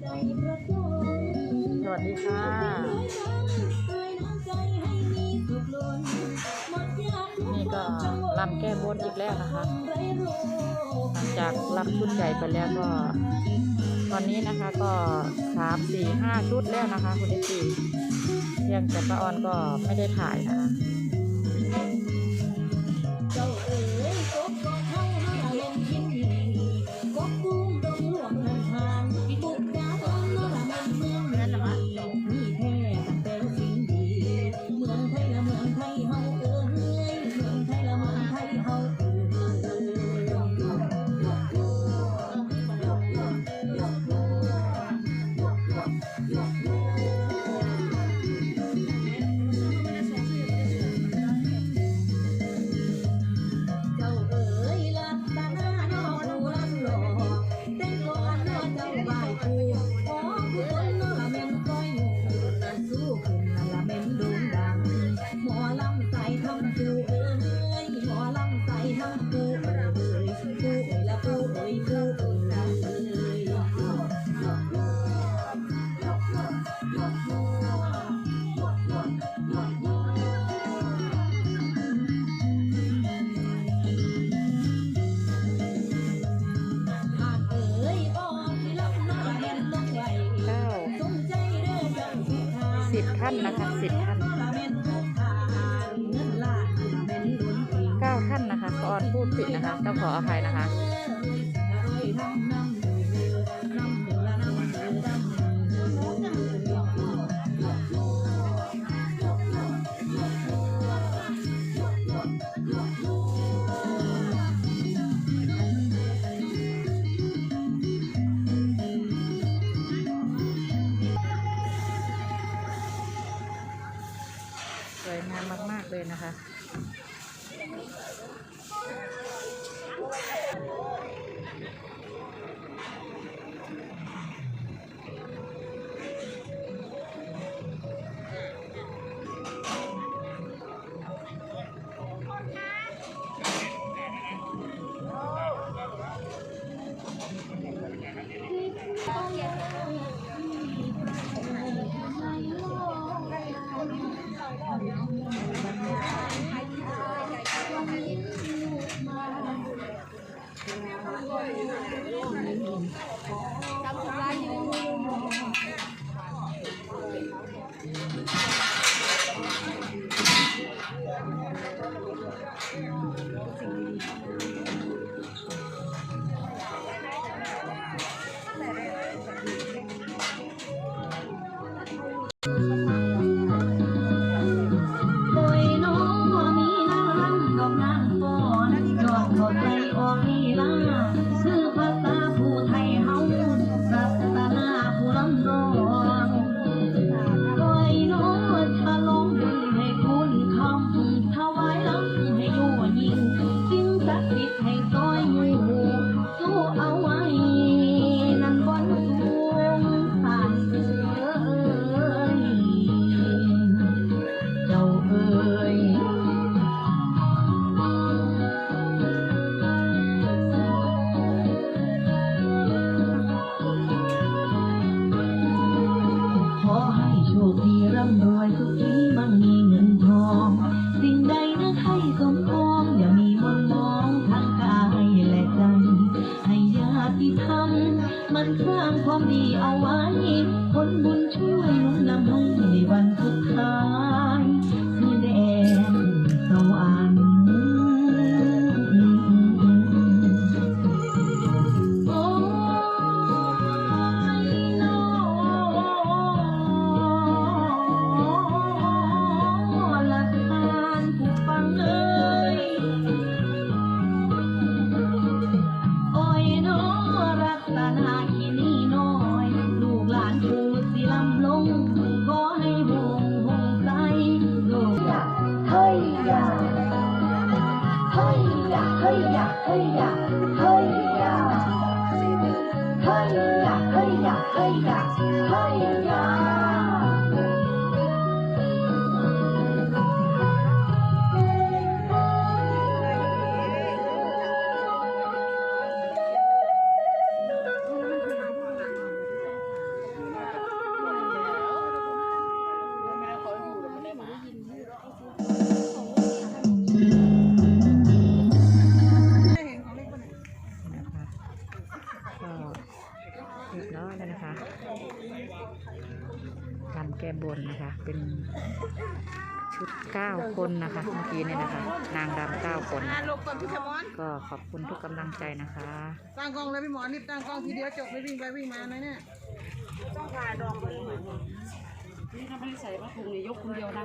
สวัสดีค่ะนี่ก็ลำแก้บนอีกแล้วนะคะ หลังจากรับชุดใหญ่ไปแล้วก็ ตอนนี้นะคะก็สามสี่ห้าชุดแล้วนะคะคุณเอฟซียังแต่ป้าออนก็ไม่ได้ถ่ายนะคะ ท่านนะคะสิบท่านเก้าท่านนะคะก่อนพูดผิดนะคะ ต้องขออภัยนะคะ วยงามมาก ๆ เลยนะคะ 你爱我嘿呀嘿呀嘿呀嘿呀嘿呀。嘿呀嘿呀嘿呀嘿呀。嘿呀 เป็นชุดเก้าคนนะคะเมื่อกี้เนี่ยนะคะ นางรำเก้าคนอะหลบก่อนพี่ชมอนก็ขอบคุณทุกกำลังใจนะคะ ตั้งกล้องเลยพี่หมอรีบตั้งกล้องทีเดียวจบไม่วิ่งไปวิ่งมานะเนี่ยนี่ถ้าไม่ได้ใส่ผ้าถุงเนี่ยยกคนเดียวได้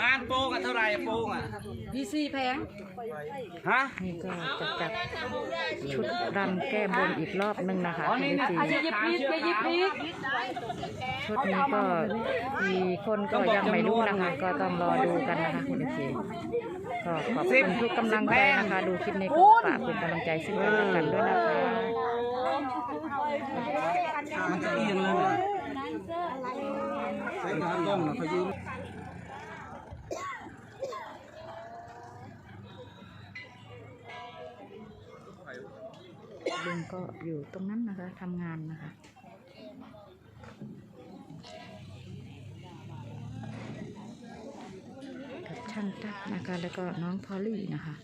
มานโป้งอะเท่าไหร่อะโป้งอะพีซีแพงฮะนี่ก็จะจัดชุดรำแก้บนอีกรอบหนึงนะคะอ๋อนี่คุณนี่สีอย่าหยิบพีกอย่าหยิบพีกชุดนี้ก็มีคนก็ยังไม่รู้นะคะ ก็ต้องรอดูกันนะคะคุณสีก็ขอบคุณทุกกำลังใจนะคะ ดูคลิปนี้ก็ฝากเป็นกำลังใจซึ่งกันและกันด้วยนะคะ มันจะเอียงเลยใส่ขากล้องนะเขายืมลุงก็อยู่ตรงนั้นนะคะทำงานนะคะกับช่างตัดนะคะ แล้วก็น้องพอลลี่นะคะ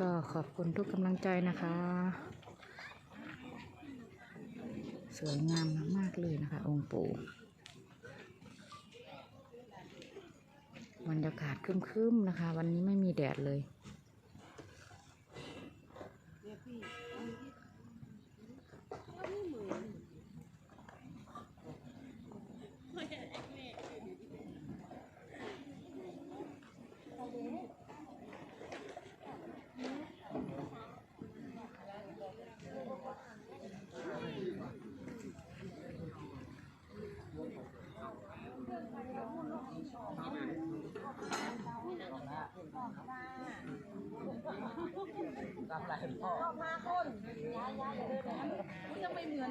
ก็ขอบคุณทุกกำลังใจนะคะ สวยงามมากเลยนะคะ องค์ปู่บรรยากาศครึ้มๆนะคะ วันนี้ไม่มีแดดเลย ตามหลายพ่อ มาคนย้ายๆเลยนะมันจะไม่เหมือน